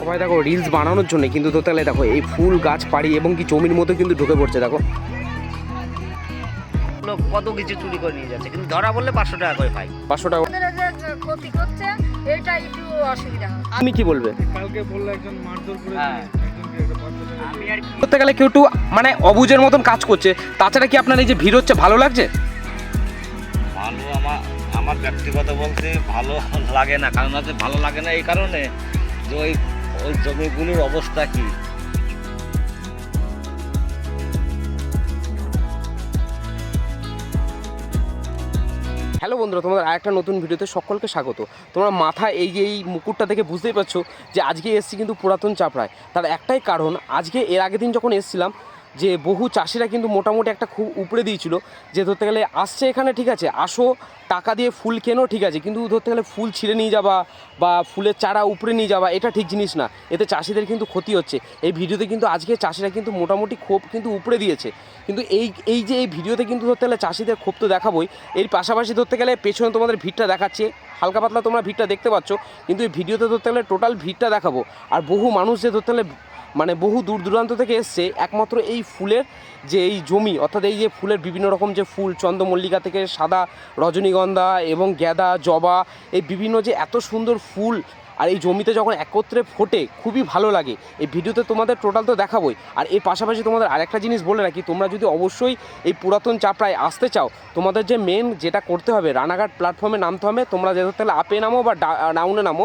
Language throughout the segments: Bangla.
সবাই দেখো রিলস বানানোর জন্য কিন্তু ধরতে গেলে দেখো এই ফুল গাছ পাড়ি এবং কি জমির মধ্যে কিন্তু ঢুকে পড়ছে দেখো। লোক কত কিছু চুরি করে নিয়ে যাচ্ছে কিন্তু ধরা বললে পাঁচশো টাকা করে পাই পাঁচশো টাকা। ক্ষতি করছে এটা একটু অসুবিধা তুমি কি বলবে? কালকে বলল একজন মারধর করে হ্যাঁ। আমি করতে গেলে কেউ একটু মানে অবুজের মতন কাজ করছে। তাছাড়া কি আপনার এই যে ভিড় হচ্ছে ভালো লাগছে? ভালো আমার আমার ব্যক্তিগত বলতে ভালো লাগে না কারণ হচ্ছে ভালো লাগে না এই কারণে যে ওই ওই জমিগুলির অবস্থা কি? হ্যালো বন্ধুরা, তোমাদের আরেকটা নতুন ভিডিওতে সকলকে স্বাগত। তোমরা মাথা এই যে এই মুকুটটা দেখে বুঝতেই পারছ যে আজকে এসছি কিন্তু পুরাতন চাপড়ায়। তার একটাই কারণ, আজকে এর আগের দিন যখন এসছিলাম যে বহু চাষিরা কিন্তু মোটামুটি একটা খুব উপরে দিয়েছিল, যে ধরতে গেলে আসছে এখানে ঠিক আছে, আসো, টাকা দিয়ে ফুল কেনো ঠিক আছে, কিন্তু ধরতে গেলে ফুল ছিঁড়ে নিয়ে যাওয়া বা ফুলের চারা উপরে নিয়ে যাওয়া এটা ঠিক জিনিস না। এতে চাষিদের কিন্তু ক্ষতি হচ্ছে। এই ভিডিওতে কিন্তু আজকে চাষিরা কিন্তু মোটামুটি ক্ষোভ কিন্তু উপরে দিয়েছে। কিন্তু এই এই যে এই ভিডিওতে কিন্তু ধরতে গেলে চাষিদের ক্ষোভ তো দেখাবোই, এর পাশাপাশি ধরতে গেলে পেছনে তোমাদের ভিড়টা দেখাচ্ছে, হালকা পাতলা তোমরা ভিড়টা দেখতে পাচ্ছ, কিন্তু এই ভিডিওতে ধরতে গেলে টোটাল ভিড়টা দেখাবো। আর বহু মানুষ যে ধরতে গেলে মানে বহু দূর দূরান্ত থেকে এসছে। একমাত্র এই ফুলের যে এই জমি, অর্থাৎ এই যে ফুলের বিভিন্ন রকম যে ফুল, চন্দ্রমল্লিকা থেকে সাদা রজনীগন্ধা এবং গ্যাদা, জবা, এই বিভিন্ন যে এত সুন্দর ফুল আর এই জমিতে যখন একত্রে ফোটে, খুবই ভালো লাগে। এই ভিডিওতে তোমাদের টোটাল তো দেখাবোই। আর এর পাশাপাশি তোমাদের আরেকটা জিনিস বলে রাখি, তোমরা যদি অবশ্যই এই পুরাতন চাপড়ায় আসতে চাও, তোমাদের যে মেন যেটা করতে হবে, রানাঘাট প্ল্যাটফর্মে নামতে হবে, তোমরা যেতে তাহলে আপে নামো বা ডাউনে নামো।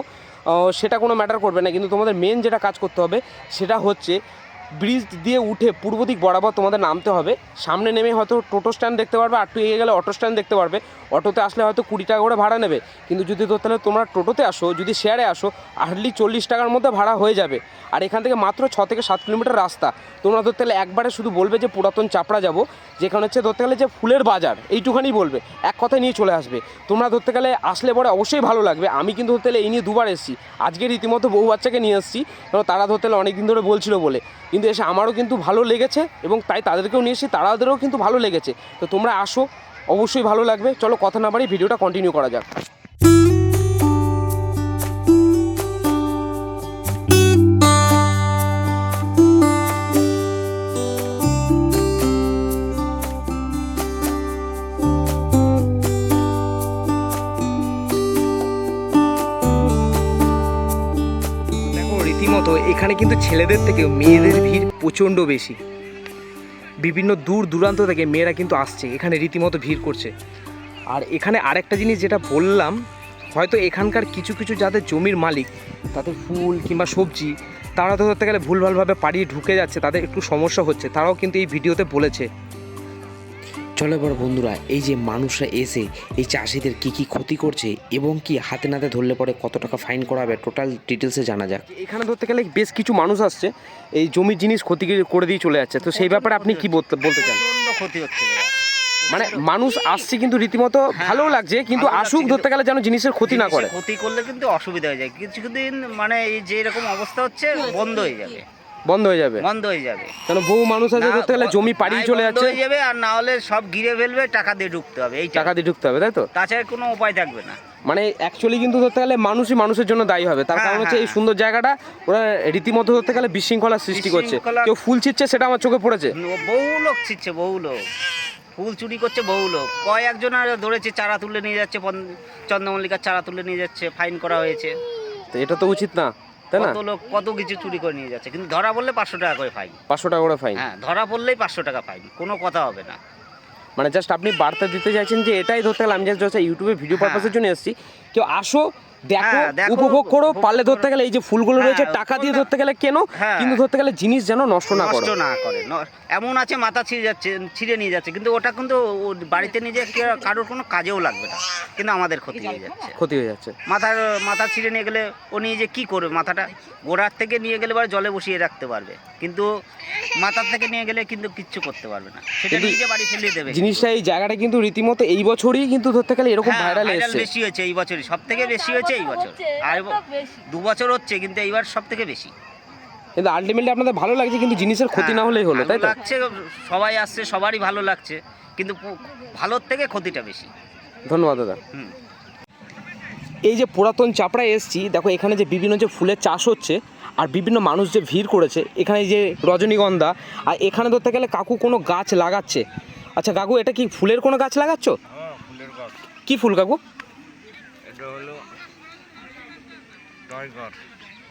সেটা কোনো ম্যাটার করবে না। কিন্তু তোমাদের মেন যেটা কাজ করতে হবে, সেটা হচ্ছে ব্রিজ দিয়ে উঠে পূর্ব দিক বরাবর তোমাদের নামতে হবে। সামনে নেমে হয়তো টোটো স্ট্যান্ড দেখতে পারবে, আর এগিয়ে গেলে অটো স্ট্যান্ড দেখতে পারবে। অটোতে আসলে হয়তো কুড়ি টাকা করে ভাড়া নেবে। কিন্তু যদি তো তাহলে তোমরা টোটোতে আসো, যদি শেয়ারে আসো হার্ডলি চল্লিশ টাকার মধ্যে ভাড়া হয়ে যাবে। আর এখান থেকে মাত্র ছ থেকে সাত কিলোমিটার রাস্তা। তোমরা ধরতে গেলে একবারে শুধু বলবে যে পুরাতন চাপড়া যাব, যেখানে হচ্ছে ধরতে গেলে যে ফুলের বাজার, এইটুখানি বলবে, এক কথায় নিয়ে চলে আসবে। তোমরা ধরতে গেলে আসলে পরে অবশ্যই ভালো লাগবে। আমি কিন্তু ধরতে গেলে এই নিয়ে দুবার এসেছি। আজকে রীতিমতো বহু বাচ্চাকে নিয়ে এসেছি, কারণ তারা ধরতে গেলে অনেক দিন ধরে বলছিল বলে। কিন্তু এসে আমারও কিন্তু ভালো লেগেছে এবং তাই তাদেরকেও নিয়ে এসেছি, তারাদেরও কিন্তু ভালো লেগেছে। তো তোমরা আসো, অবশ্যই ভালো লাগবে। চলো কথা না বাড়ি ভিডিওটা কন্টিনিউ করা যাক। এখানে কিন্তু ছেলেদের থেকে মেয়েদের ভিড় প্রচণ্ড বেশি। বিভিন্ন দূর দূরান্ত থেকে মেয়েরা কিন্তু আসছে, এখানে রীতিমতো ভিড় করছে। আর এখানে আরেকটা জিনিস যেটা বললাম, হয়তো এখানকার কিছু কিছু যাদের জমির মালিক, তাদের ফুল কিংবা সবজি, তারা তো ধরতে গেলে ভুলভালভাবে পাড়িয়ে ঢুকে যাচ্ছে, তাদের একটু সমস্যা হচ্ছে, তারাও কিন্তু এই ভিডিওতে বলেছে। চলো এবার বন্ধুরা এই যে মানুষরা এসে এই চাষিদের কি কি ক্ষতি করছে এবং কি হাতে নাতে ধরলে পরে কত টাকা ফাইন করা হবে টোটাল ডিটেলসে জানা যাক। এখানে ধরতে গেলে বেশ কিছু মানুষ আসছে এই জমির জিনিস ক্ষতি করে দিয়ে চলে যাচ্ছে। তো সেই ব্যাপারে আপনি কি বলতে বলতে চান? ক্ষতি হচ্ছে। মানে মানুষ আসছে কিন্তু রীতিমতো ভালো লাগছে কিন্তু আসুক ধরতে গেলে যেন জিনিসের ক্ষতি না করে। ক্ষতি করলে কিন্তু অসুবিধা হয়ে যায়। কিছুদিন মানে এই যে এরকম অবস্থা হচ্ছে বন্ধ হয়ে যাবে। বন্ধ হয়ে যাবে? বন্ধ হয়ে যাবে। কেন বহু মানুষ আছে ধরতে গেলে জমি পাড়িয়ে চলে যাচ্ছে? হয়ে যাবে আর না হলে সব ঘিরে ফেলবে টাকা দিয়ে ঢুকতে হবে এই টাকা দিয়ে ঢুকতে হবে তাই তো? তাছাড়া কোনো উপায় থাকবে না। মানে অ্যাকচুয়ালি কিন্তু ধরতে গেলে মানুষই মানুষের জন্য দায়ী হবে। তার হ্যাঁ, কারণ হচ্ছে এই হ্যাঁ। সুন্দর জায়গাটা ওরা রীতিমতো ধরতে গেলে বিশৃঙ্খলার সৃষ্টি করছে। কেউ ফুল ছিটছে সেটা আমার চোখে পড়েছে। বহু লোক ছিচ্ছে বহু লোক। ফুল চুরি করছে বহু লোক। কয়েকজন আর ধরেছে চারা তুলে নিয়ে যাচ্ছে চন্দ্রমল্লিকার চারা তুলে নিয়ে যাচ্ছে ফাইন করা হয়েছে। তো এটা তো উচিত না। তাই না? কত লোক কত কিছু চুরি করে নিয়ে যাচ্ছে। কিন্তু ধরা পড়লে পাঁচশো টাকা করে ফাইন। পাঁচশো টাকা করে ফাইন? হ্যাঁ ধরা পড়লেই পাঁচশো টাকা ফাইন। কোনো কথা হবে না। মানে জাস্ট আপনি বার্তা দিতে চাইছেন যে এটাই ধরতে গেলে আমি জাস্ট ইউটিউবে ভিডিও হ্যাঁ। পারপাসের জন্য এসেছি। কেউ আসো দেখো হ্যাঁ, উপভোগ করো পারলে ধরতে গেলে এই যে ফুলগুলো হ্যাঁ, রয়েছে টাকা দিয়ে ধরতে গেলে কেন? হ্যাঁ। কিন্তু ধরতে গেলে জিনিস যেন নষ্ট না নষ্ট না করে। এমন আছে মাথা ছিঁড়ে যাচ্ছে ছিঁড়ে নিয়ে যাচ্ছে কিন্তু ওটা কিন্তু বাড়িতে নিয়ে কে- কারোর কোনো কাজেও লাগবে না কিন্তু আমাদের ক্ষতি হয়ে যাচ্ছে। ক্ষতি হয়ে যাচ্ছে। মাথার মাথা ছিঁড়ে নিয়ে গেলে ও নিয়ে যে কী করবে? মাথাটা গোড়ার থেকে নিয়ে গেলে এবার জলে বসিয়ে রাখতে পারবে কিন্তু মাথার থেকে নিয়ে গেলে কিন্তু কিচ্ছু করতে পারবে না। সেটা নিজে বাড়ি ফেলে দেবে। জিনিসটা এই জায়গাটা কিন্তু রীতিমতো এই বছরই কিন্তু ধরতে গেলে এরকম ভাইরাল বেশি হয়েছে এই বছরই সব থেকে বেশি হয়েছে এই বছর। আর দু বছর হচ্ছে কিন্তু এইবার সব থেকে বেশি। কিন্তু আলটিমেটলি আপনাদের ভালো লাগছে কিন্তু জিনিসের ক্ষতি না হলেই হলো হ্যাঁ, তাই তো? লাগছে সবাই আসছে সবারই ভালো লাগছে কিন্তু ভালোর থেকে ক্ষতিটা বেশি। ধন্যবাদ দাদা। হুম। এই যে পুরাতন চাপড়ায় এসছি দেখো এখানে যে বিভিন্ন যে ফুলের চাষ হচ্ছে আর বিভিন্ন মানুষ যে ভিড় করেছে এখানে যে রজনীগন্ধা আর এখানে ধরতে গেলে কাকু কোনো গাছ লাগাচ্ছে। আচ্ছা কাকু এটা কি ফুলের কোনো গাছ লাগাচ্ছ? হ্যাঁ ফুলের গাছ। কি ফুল কাকু? এটা হলো টাইগার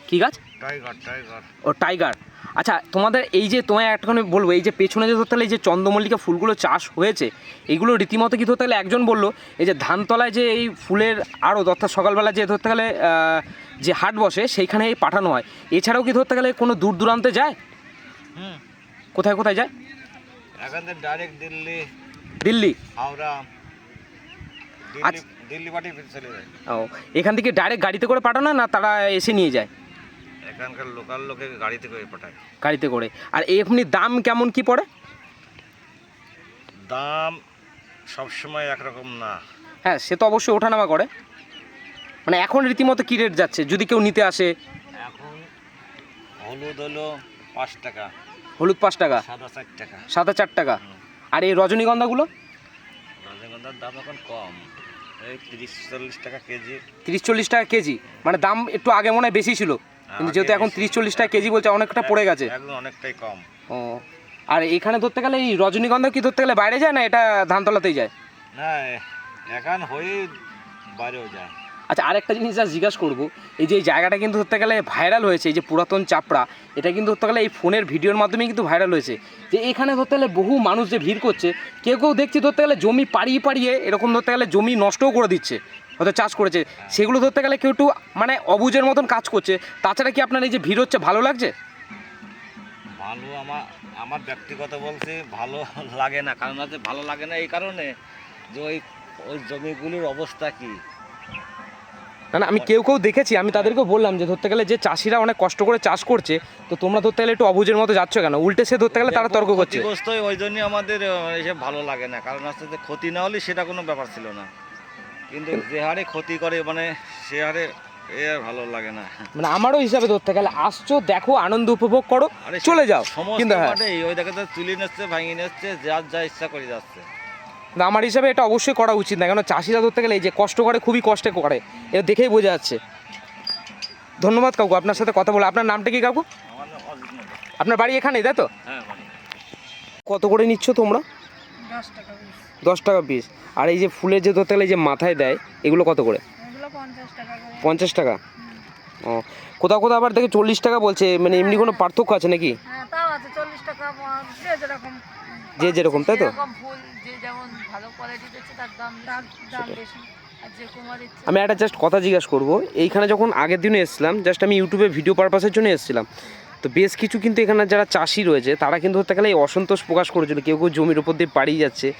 কি গাছ? টাইগার টাইগার ও টাইগার আচ্ছা তোমাদের এই যে তোমায় একটুখানি বলব এই যে পেছনে যে ধরতে গেলে এই যে চন্দ্রমল্লিকা ফুলগুলো চাষ হয়েছে এগুলো রীতিমতো কি ধরতে গেলে একজন বলল এই যে ধানতলায় যে এই ফুলের আরও অর্থাৎ সকালবেলা যে ধরতে গেলে যে হাট বসে সেইখানে এই পাঠানো হয়। এছাড়াও কি ধরতে গেলে কোনো দূর দূরান্তে যায়? কোথায় কোথায় যায়? এখান থেকে ডাইরেক্ট দিল্লি দিল্লি। হাওড়া দিল্লি আচ্ছা। দিল্লি চলে যায়। ও এখান থেকে ডাইরেক্ট গাড়িতে করে পাঠানো না তারা এসে নিয়ে যায়? এখানকার লোকাল লোকে গাড়িতে করে পাঠায়। গাড়িতে করে। আর এমনি দাম কেমন কি পড়ে? দাম সবসময় একরকম না। হ্যাঁ সে তো অবশ্যই ওঠানামা করে। মানে এখন রীতিমতো কী রেট যাচ্ছে? যদি কেউ নিতে আসে? এখন হলুদ হলো পাঁচ টাকা। হলুদ পাঁচ টাকা? সাদা চার টাকা। সাদা চার টাকা? আর এই রজনীগন্ধাগুলো? রজনীগন্ধার দাম এখন কম। তিরিশ চল্লিশ টাকা কেজি। মানে দাম একটু আগে মনে হয় বেশি ছিল। কিন্তু যেহেতু এখন তিরিশ চল্লিশ টাকা কেজি বলছে অনেকটা পড়ে গেছে। অনেকটাই কম। ও আর এখানে ধরতে গেলে এই রজনীগন্ধা কি ধরতে গেলে বাইরে যায় না এটা ধানতলাতেই যায়? না এখন হয়ে বাইরেও যায়। আচ্ছা আরেকটা জিনিস যা জিজ্ঞাসা করব, এই যে এই জায়গাটা কিন্তু ধরতে গেলে ভাইরাল হয়েছে, এই যে পুরাতন চাপড়া, এটা কিন্তু ধরতে গেলে এই ফোনের ভিডিওর মাধ্যমে কিন্তু ভাইরাল হয়েছে। যে এখানে ধরতে গেলে বহু মানুষ যে ভিড় করছে, কেউ কেউ দেখছি ধরতে গেলে জমি পাড়িয়ে পাড়িয়ে এরকম ধরতে গেলে জমি নষ্টও করে দিচ্ছে, হয়তো চাষ করেছে। সেগুলো ধরতে গেলে কেউ একটু মানে অবুজের মতন কাজ করছে। তাছাড়া কি আপনার এই যে ভিড় হচ্ছে, ভালো লাগছে? ভালো আমার আমার ব্যক্তিগত বলতে ভালো লাগে না, কারণ ভালো লাগে না এই কারণে যে ওই ওই জমিগুলির অবস্থা কি? না না আমি কেউ কেউ দেখেছি আমি তাদেরকেও বললাম যে ধরতে গেলে যে চাষিরা অনেক কষ্ট করে চাষ করছে তো তোমরা ধরতে গেলে একটু অবুজের মতো যাচ্ছ কেন? উল্টে সে ধরতে গেলে তারা তর্ক করছে। ওই জন্যই আমাদের এসব ভালো লাগে না কারণ যে ক্ষতি না হলে সেটা কোনো ব্যাপার ছিল না। কিন্তু যে হারে ক্ষতি করে মানে সে হারে এ ভালো লাগে না। মানে আমারও হিসাবে ধরতে গেলে আসছো দেখো আনন্দ উপভোগ করো চলে যাও কিন্তু হ্যাঁ। ওই দেখে তো তুলে নিচ্ছে ভাঙিয়ে নিচ্ছে যার যা ইচ্ছা করে যাচ্ছে। আমার হিসাবে এটা অবশ্যই করা উচিত না কেন চাষিরা ধরতে গেলে এই যে কষ্ট করে খুবই কষ্টে করে এটা দেখেই বোঝা যাচ্ছে। ধন্যবাদ কাকু আপনার সাথে কথা বলে আপনার নামটা কি কাকু। আপনার বাড়ি এখানেই তাই তো? হ্যাঁ মানে কত করে নিচ্ছ তোমরা? দশ টাকা পিস আর এই যে ফুলের যে ধরতে গেলে এই যে মাথায় দেয় এগুলো কত করে? পঞ্চাশ টাকা করে। পঞ্চাশ টাকা? ও কোথাও কোথাও আবার দেখে চল্লিশ টাকা বলছে মানে এমনি কোনো পার্থক্য আছে নাকি? হ্যাঁ যে যেরকম, তাই তো? যেমন ভালো কোয়ালিটি দিচ্ছে তার দাম দাম বেশি। আমি একটা জাস্ট কথা জিজ্ঞাসা করব। এইখানে যখন আগের দিনে এসেছিলাম জাস্ট আমি ইউটিউবে ভিডিও পারপাসের জন্য এসেছিলাম। তো বেশ কিছু কিন্তু এখানে যারা চাষি রয়েছে তারা কিন্তু ধরতে গেলে এই অসন্তোষ প্রকাশ করেছিল। কেউ কেউ জমির উপর দিয়ে পাড়িয়ে যাচ্ছে।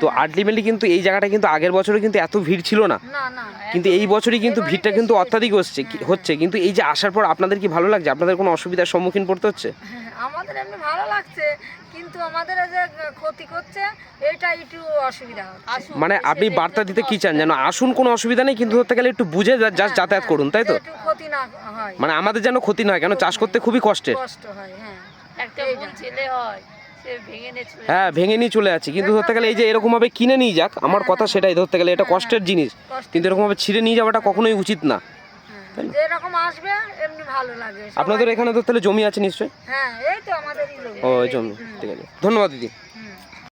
তো আলটিমেটলি কিন্তু এই জায়গাটা কিন্তু আগের বছরে কিন্তু এত ভিড় ছিল না। না না কিন্তু এই বছরই কিন্তু ভিড়টা কিন্তু অত্যাধিক হচ্ছে কি- হচ্ছে। কিন্তু এই যে আসার পর আপনাদের কি ভালো লাগছে? আপনাদের কোনো অসুবিধার সম্মুখীন পড়তে হচ্ছে? হ্যাঁ, আমাদের এমনি ভালো লাগছে। কিন্তু আমাদের যে ক্ষতি করছে এটা একটু অসুবিধা হচ্ছে। মানে আপনি বার্তা দিতে কি চান? যেন আসুন কোনো অসুবিধা নেই কিন্তু ধরতে গেলে একটু বুঝে জাস্ট যাতায়াত করুন তাই তো? একটু ক্ষতি না হয়। মানে আমাদের যেন ক্ষতি না হয় কেন চাষ করতে খুবই কষ্টের। কষ্ট হয় হ্যাঁ। একটা ছেলে হয় ভেঙে নিয়ে চলে হ্যাঁ ভেঙে নিয়ে চলে যাচ্ছে কিন্তু ধরতে গেলে এই যে এরকমভাবে কিনে নিয়ে যাক আমার কথা সেটাই ধরতে গেলে এটা কষ্টের জিনিস। কিন্তু এরকমভাবে ছিঁড়ে নিয়ে যাওয়াটা কখনোই উচিত না। হ্যাঁ, যেরকম আসবে এমনি ভালো লাগে। আপনাদের এখানে তো তাহলে জমি আছে নিশ্চয়ই? হ্যাঁ এই তো আমাদেরই জমি। ও জমি ঠিক আছে। ধন্যবাদ দিদি।